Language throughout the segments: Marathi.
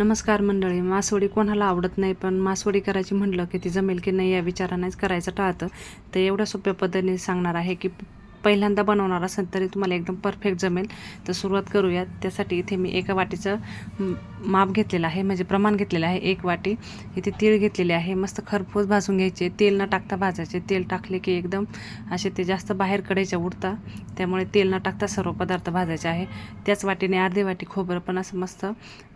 नमस्कार मंडळी मासवडी कोणाला आवडत नाही पण मासवडी करायची म्हटलं की ती जमेल की नाही या विचारानेच करायचं टाळतं. तर एवढ्या सोप्या पद्धतीने सांगणार आहे की पहिल्यांदा बनवणार असेल तरी तुम्हाला एकदम परफेक्ट जमेल. तर सुरुवात करूयात त्यासाठी इथे मी एका वाटीचं माप घेतलेलं आहे म्हणजे प्रमाण घेतलेलं आहे एक वाटी. इथे तीळ घेतलेले आहे. मस्त खरपूस भाजून घ्यायचे. तेल न टाकता भाजायचे. तेल टाकले की एकदम असे ते जास्त बाहेर कडायच्या उडता त्यामुळे तेल न टाकता सर्व पदार्थ भाजायचे आहे. त्याच वाटीने अर्धी वाटी खोबरं पण असं मस्त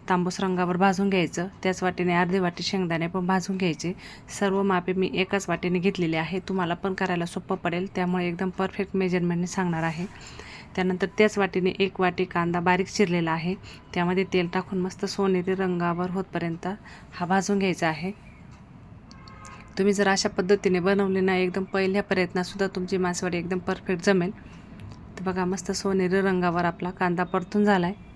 तांबूस रंगावर भाजून घ्यायचं. त्याच वाटीने अर्धे वाटी शेंगदाणे पण भाजून घ्यायचे. सर्व मापे मी एकाच वाटीने घेतलेली आहे. तुम्हाला पण करायला सोपं पडेल. त्यामुळे एकदम परफेक्ट मेजरमेंटने सांगणार आहे. त्यानंतर त्याच वाटीने एक वाटी कांदा बारीक चिरलेला आहे. त्यामध्ये तेल टाकून मस्त सोनेरी रंगावर होतपर्यंत हा भाजून घ्यायचा आहे. तुम्ही जर अशा पद्धतीने बनवले ना एकदम पहिल्या प्रयत्नातसुद्धा तुमची मासवडी एकदम परफेक्ट जमेल. तर बघा मस्त सोनेरी रंगावर आपला कांदा परतून झाला आहे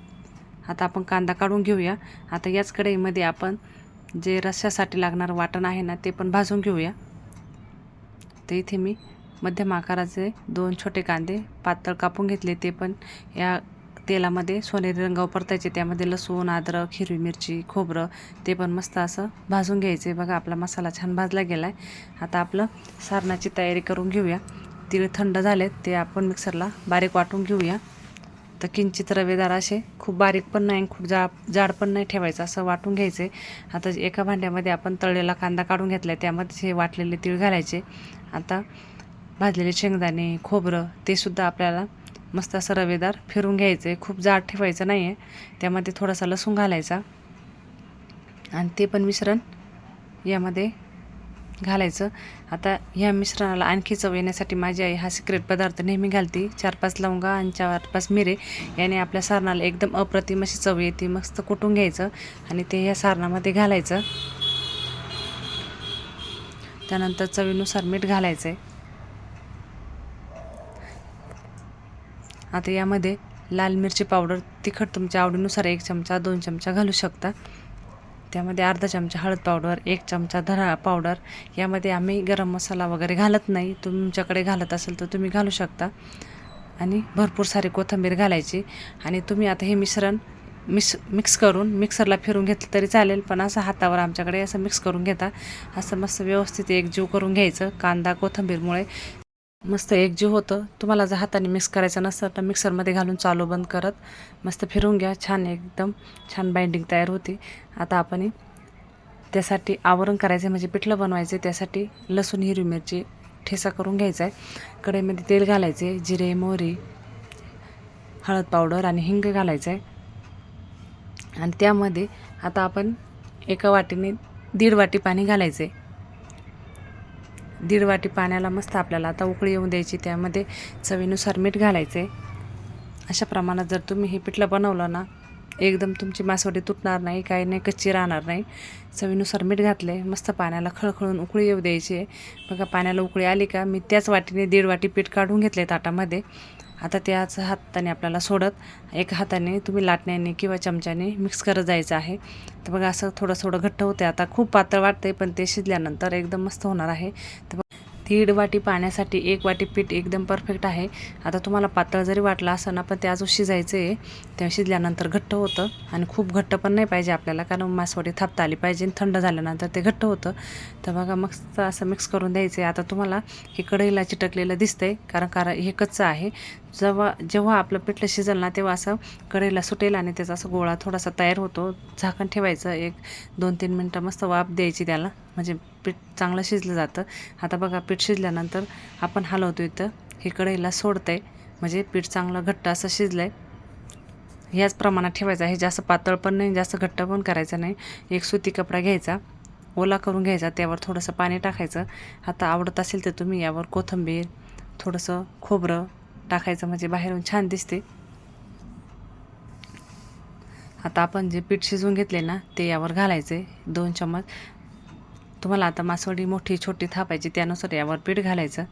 आता आपण कांदा काढून घेऊया. आता याच कढईमध्ये आपण जे रस्स्यासाठी लागणारं वाटण आहे ना ते पण भाजून घेऊया. तर इथे मी मध्यम आकाराचे दोन छोटे कांदे पातळ कापून घेतले ते पण या तेलामध्ये सोनेरी रंग परतायचे. त्यामध्ये लसूण अद्रक हिरवी मिरची खोबरं ते पण मस्त असं भाजून घ्यायचे. बघा आपला मसाला छान भाजला गेला आहे आता आपलं सारणाची तयारी करून घेऊया. तिळ थंड झालेत ते आपण मिक्सरला बारीक वाटून घेऊया. तर किंचित रवेदार असे. खूप बारीक पण नाही खूप जा जाड पण नाही ठेवायचं असं वाटून घ्यायचे. आता एका भांड्यामध्ये आपण तळलेला कांदा काढून घेतला आहे त्यामध्ये हे वाटलेले तीळ घालायचे. आता भाजलेले शेंगदाणे खोबरं ते सुद्धा आपल्याला मस्त असं रवेदार फिरून घ्यायचं. आहे खूप जाड ठेवायचं नाही आहे त्यामध्ये थोडासा लसूण घालायचा. आणि ते पण मिश्रण यामध्ये घालायचं. आता ह्या मिश्रणाला आणखी चव येण्यासाठी माझी आई हा सिक्रेट पदार्थ नेहमी घालते. चार पाच लवंगा आणि चार पाच मिरे. याने आपल्या सारणाला एकदम अप्रतिम अशी चव येते. मस्त कुटून घ्यायचं आणि ते ह्या सारणामध्ये घालायचं. त्यानंतर चवीनुसार मीठ घालायचं आहे आता यामध्ये लाल मिरची पावडर तिखट तुमच्या आवडीनुसार एक चमचा दोन चमचा घालू शकता. त्यामध्ये अर्धा चमचा हळद पावडर एक चमचा धरा पावडर. यामध्ये आम्ही गरम मसाला वगैरे घालत नाही. तुमच्याकडे घालत असेल तर तुम्ही घालू शकता. आणि भरपूर सारी कोथिंबीर घालायची. आणि तुम्ही आता हे मिश्रण मिक्स मिक्स करून मिक्सरला फिरून घेतलं तरी चालेल. पण असं हातावर आमच्याकडे असं मिक्स करून घेता. असं मस्त व्यवस्थित एकजीव करून घ्यायचं कांदा कोथिंबीरमुळे. मस्त एकजीव होतं. तुम्हाला जर हाताने मिक्स करायचं नसतं तर मिक्सरमध्ये घालून चालू बंद करत मस्त फिरून घ्या. छान एकदम छान बाइंडिंग तयार होते. आता आपण त्यासाठी आवरण करायचं म्हणजे पिठलं बनवायचं त्यासाठी लसूण हिरवी मिरची ठेसा करून घ्यायचा आहे. कढईमध्ये तेल घालायचे जिरे मोहरी हळद पावडर आणि हिंग घालायचं आहे. आणि त्यामध्ये आता आपण एका वाटीने दीड वाटी पाणी घालायचं आहे. दीड वाटी पाण्याला मस्त आपल्याला आता उकळी येऊन द्यायची त्यामध्ये चवीनुसार मीठ घालायचे अशा प्रमाणात जर तुम्ही हे पिठलं बनवलं ना एकदम तुमची मासवडी तुटणार नाही काही नाही कच्ची राहणार नाही. चवीनुसार मीठ घातले मस्त पाण्याला खळखळून उकळी येऊ द्यायची आहे. बघा पाण्याला उकळी आली का मी त्याच वाटीने दीड वाटी पीठ काढून घेतले ताटामध्ये. आता त्याच हाताने आपल्याला सोडत एका हाताने तुम्ही लाटण्याने किंवा चमच्याने मिक्स करत जायचं आहे. तर बघा असं थोडं थोडं घट्ट होते आता खूप पातळ वाटते पण ते शिजल्यानंतर एकदम मस्त होणार आहे. तर दीड वाटी पाण्यासाठी एक वाटी पीठ एकदम परफेक्ट आहे. आता तुम्हाला पातळ जरी वाटलं असं ना पण ते अजून शिजायचं आहे तेव्हा शिजल्यानंतर घट्ट होतं आणि खूप घट्ट पण नाही पाहिजे आपल्याला कारण मासवडी थापता आली पाहिजे आणि थंड झाल्यानंतर ते घट्ट होतं. तर बघा मस्त असं मिक्स करून द्यायचं आहे आता तुम्हाला हे कढईला चिटकलेलं दिसतंय कारण कारण हे कच्चं आहे. जेव्हा जेव्हा आपलं पिठलं शिजल ना तेव्हा असं कढईला सुटेल आणि त्याचा असं गोळा थोडासा तयार होतो. झाकण ठेवायचं एक दोन तीन मिनटं मस्त वाफ द्यायची त्याला. म्हणजे पीठ चांगलं शिजलं जातं. आता बघा पीठ शिजल्यानंतर आपण हलवतो इथं. हे कढईला सोडतं आहे म्हणजे पीठ चांगलं घट्ट असं शिजलं आहे याच प्रमाणात ठेवायचं आहे. जास्त पातळ पण नाही जास्त घट्ट पण करायचं नाही. एक सुती कपडा घ्यायचा. ओला करून घ्यायचा. त्यावर थोडंसं पाणी टाकायचं. आता आवडत असेल तर तुम्ही यावर कोथिंबीर थोडंसं खोबरं टाकायचं. म्हणजे बाहेरून छान दिसते. आता आपण जे पीठ शिजवून घेतले ना ते यावर घालायचे दोन चम्मच. तुम्हाला आता मासवडी मोठी छोटी थापायची त्यानुसार यावर पीठ घालायचं.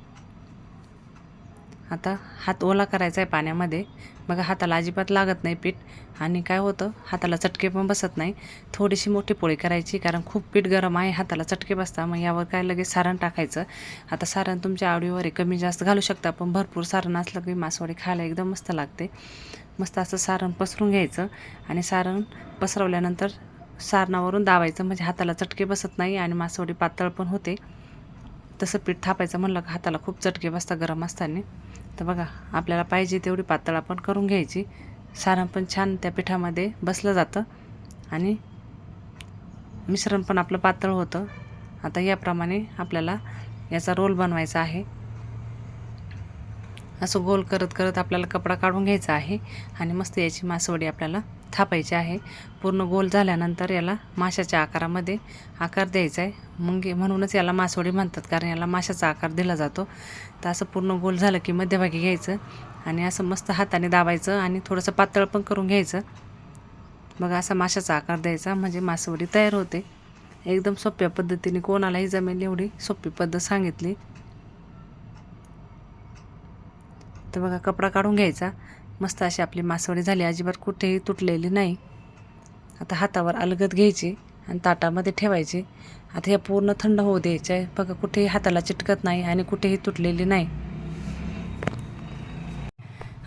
आता हात ओला करायचा आहे पाण्यामध्ये. बघा हाताला अजिबात लागत नाही पीठ. आणि काय होतं हाताला चटके पण बसत नाही. थोडीशी मोठी पोळी करायची कारण खूप पीठ गरम आहे हाताला चटके बसता. मग यावर काय लगेच सारण टाकायचं. आता सारण तुमच्या आवडीवर आहे कमी जास्त घालू शकता पण भरपूर सारण असलं की मासवडी खायला एकदम मस्त लागते. मस्त असं सारण पसरून घ्यायचं. आणि सारण पसरवल्यानंतर सारणावरून दाबायचं. म्हणजे हाताला चटके बसत नाही आणि मासवडी पातळ पण होते. तसं पीठ थापायचं म्हणलं का हाताला खूप चटके बसतात गरम असताना. तर बघा आपल्याला पाहिजे तेवढी पातळ आपण करून घ्यायची. सारण पण छान त्या पिठामध्ये बसलं जातं. आणि मिश्रण पण आपलं पातळ होतं. आता याप्रमाणे आपल्याला याचा रोल बनवायचा आहे. असं गोल करत करत आपल्याला कपडा काढून घ्यायचा आहे. आणि मस्त याची मासवडी आपल्याला थापायचे आहे. पूर्ण गोल झाल्यानंतर याला माशाच्या आकारामध्ये आकार द्यायचा आहे. मग म्हणूनच याला मासवडी म्हणतात कारण याला माशाचा आकार दिला जातो. तर असं पूर्ण गोल झालं की मध्यभागी घ्यायचं आणि असं मस्त हाताने दाबायचं आणि थोडंसं पातळ पण करून घ्यायचं. बघा असा माशाचा आकार द्यायचा म्हणजे मासवडी तयार होते. एकदम सोप्या पद्धतीने कोणालाही जमेल एवढी सोपी पद्धत सांगितली. तर बघा कपडा काढून घ्यायचा. मस्त अशी आपली मासवडी झाली अजिबात कुठेही तुटलेली नाही. आता हातावर अलगद घ्यायची आणि ताटामध्ये ठेवायची. आता हे पूर्ण थंड होऊ द्यायच्या बघा कुठेही हाताला चिटकत नाही आणि कुठेही तुटलेली नाही.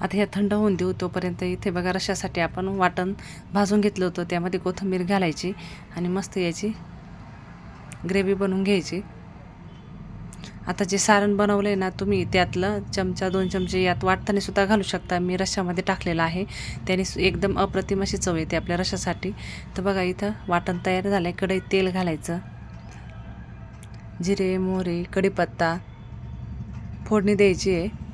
आता हे थंड होऊन देऊ तोपर्यंत इथे बघा रशासाठी आपण वाटण भाजून घेतलं होतं. त्यामध्ये कोथिंबीर घालायची आणि मस्त याची ग्रेव्ही बनवून घ्यायची. आता जे सारण बनवलं आहे ना तुम्ही त्यातलं चमचा दोन चमचे यात वाटताना सुद्धा घालू शकता. मी रश्यामध्ये टाकलेलं आहे. त्याने सु- एकदम अप्रतिम अशी चव येते आपल्या रशासाठी तर बघा इथं वाटण तयार झालं आहे कढईत तेल घालायचं. जिरे मोहरी कढीपत्ता फोडणी द्यायची आहे.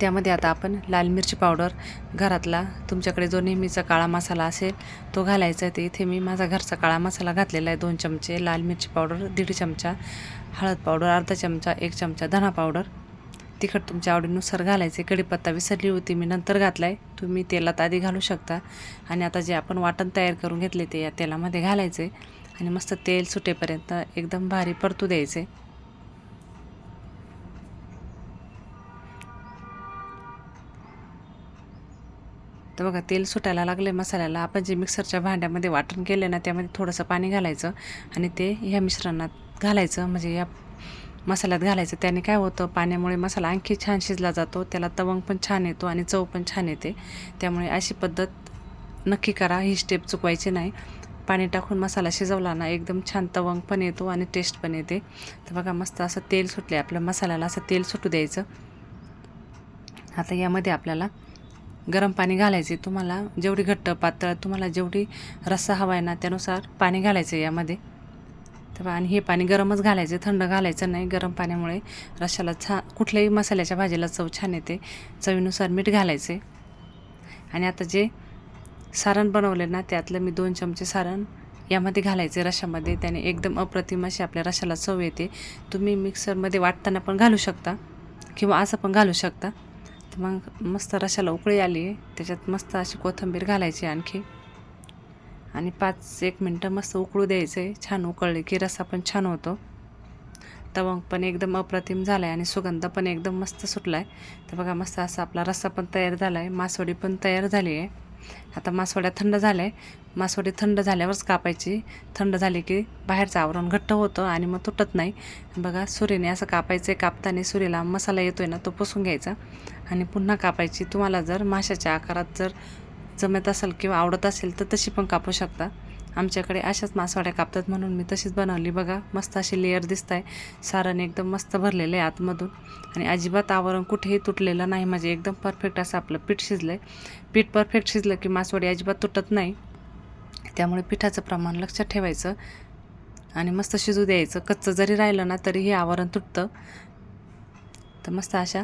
त्यामध्ये आता आपण लाल मिरची पावडर घरातला तुमच्याकडे जो नेहमीचा काळा मसाला असेल तो घालायचा आहे. ते इथे मी माझा घरचा काळा मसाला घातलेला आहे. दोन चमचे लाल मिरची पावडर दीड चमचा हळद पावडर अर्धा चमचा एक चमचा धना पावडर. तिखट तुमच्या आवडीनुसार घालायचे. कढीपत्ता विसरली होती मी नंतर घातला आहे तुम्ही तेलात आधी घालू शकता. आणि आता जे आपण वाटण तयार करून घेतले ते या तेलामध्ये घालायचे. आणि मस्त तेल सुटेपर्यंत एकदम भारी परतू द्यायचे. तर बघा तेल सुटायला लागले मसाल्याला. आपण जे मिक्सरच्या भांड्यामध्ये वाटण केले ना त्यामध्ये थोडंसं पाणी घालायचं आणि ते ह्या मिश्रणात घालायचं. म्हणजे या मसाल्यात घालायचं. त्याने काय होतं पाण्यामुळे मसाला आणखी छान शिजला जातो. त्याला तवंग पण छान येतो आणि चव पण छान येते. त्यामुळे अशी पद्धत नक्की करा. ही स्टेप चुकवायची नाही. पाणी टाकून मसाला शिजवला ना एकदम छान तवंग पण येतो आणि टेस्ट पण येते. तर बघा मस्त असं तेल सुटले आपल्या मसाल्याला असं तेल सुटू द्यायचं. आता यामध्ये आपल्याला गरम पाणी घालायचे तुम्हाला जेवढी घट्ट पातळ तुम्हाला जेवढी रस्सा हवा आहे ना त्यानुसार पाणी घालायचं यामध्ये. तर आणि हे पाणी गरमच घालायचं थंड घालायचं नाही. गरम पाण्यामुळे रशाला छा कुठल्याही मसाल्याच्या भाजीला चव छान येते. चवीनुसार मीठ घालायचे. आणि आता जे सारण बनवले ना त्यातलं मी दोन चमचे सारण यामध्ये घालायचे रशामध्ये त्याने एकदम अप्रतिम अशी आपल्या रशाला चव येते. तुम्ही मिक्सरमध्ये वाटताना पण घालू शकता किंवा असं पण घालू शकता. मग मस्त रशाला उकळी आली. आहे त्याच्यात मस्त अशी कोथिंबीर घालायची आणखी. आणि पाच एक मिनटं मस्त उकळू द्यायचे छान उकळले की रसा पण छान होतो. तवंग पण एकदम अप्रतिम झाला आहे आणि सुगंध पण एकदम मस्त सुटला आहे तर बघा मस्त असा आपला रस्सा पण तयार झाला आहे मासवडी पण तयार झाली आहे. आता मासवड्या थंड झाल्या आहे मासवडी थंड झाल्यावरच कापायची. थंड झाली की बाहेरचं आवरण घट्ट होतं आणि मग तुटत नाही. बघा सुरीने असं कापायचं आहे कापताना सुरीला मसाला येतो आहे ना तो पुसून घ्यायचा. आणि पुन्हा कापायची. तुम्हाला जर माशाच्या आकारात जर जमत असेल किंवा आवडत असेल तर तशी पण कापू शकता. आमच्याकडे अशाच मासवाड्या कापतात म्हणून मी तशीच बनवली. बघा मस्त अशी लेअर दिसत आहे सारण एकदम मस्त भरलेलं आहे आतमधून. आणि अजिबात आवरण कुठेही तुटलेलं नाही. म्हणजे एकदम परफेक्ट असं आपलं पीठ शिजलं आहे पीठ परफेक्ट शिजलं की मासवडी अजिबात तुटत नाही. त्यामुळे पिठाचं प्रमाण लक्षात ठेवायचं. आणि मस्त शिजू द्यायचं. कच्चं जरी राहिलं ना तरी हे आवरण तुटतं. तर मस्त अशा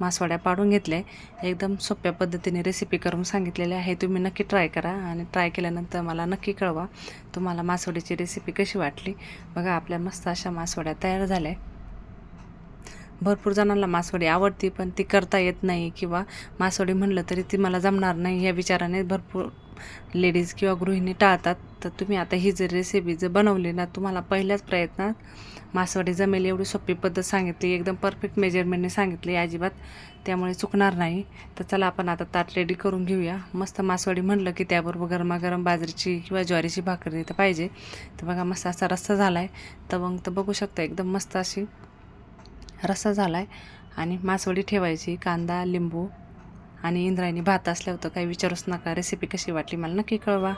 मासवड्या पाडून घेतल्या एकदम सोप्या पद्धतीने रेसिपी करून सांगितलेली आहे तुम्ही नक्की ट्राय करा आणि ट्राय केल्यानंतर मला नक्की कळवा तुम्हाला मासवडीची रेसिपी कशी वाटली. बघा आपल्या मस्त अशा मासवड्या तयार झाल्या. भरपूर जणांना मासवडी आवडती पण ती करता येत नाही किंवा मासवडी म्हणलं तरी ती मला जमणार नाही. या विचाराने भरपूर लेडीज किंवा गृहिणी टाळतात. तर तुम्ही आता ही जर रेसिपी जर बनवली ना तुम्हाला पहिल्याच प्रयत्नात मासवडी जमेल एवढी सोपी पद्धत सांगितली एकदम परफेक्ट मेजरमेंटने सांगितली अजिबात. त्यामुळे चुकणार नाही. तर चला आपण आता ताट रेडी करून घेऊया. मस्त मासवडी म्हणलं की त्याबरोबर गरमागरम बाजरीची किंवा ज्वारीची भाकरी तर पाहिजे. तर बघा मस्त असा रस्सा झाला आहे तर मग तर बघू शकता एकदम मस्त अशी रस्सा झाला आहे आणि मासवडी ठेवायची कांदा लिंबू आणि इंद्रायणी भात असल्या होतं काही विचारूच नका. रेसिपी कशी वाटली मला नक्की कळवा.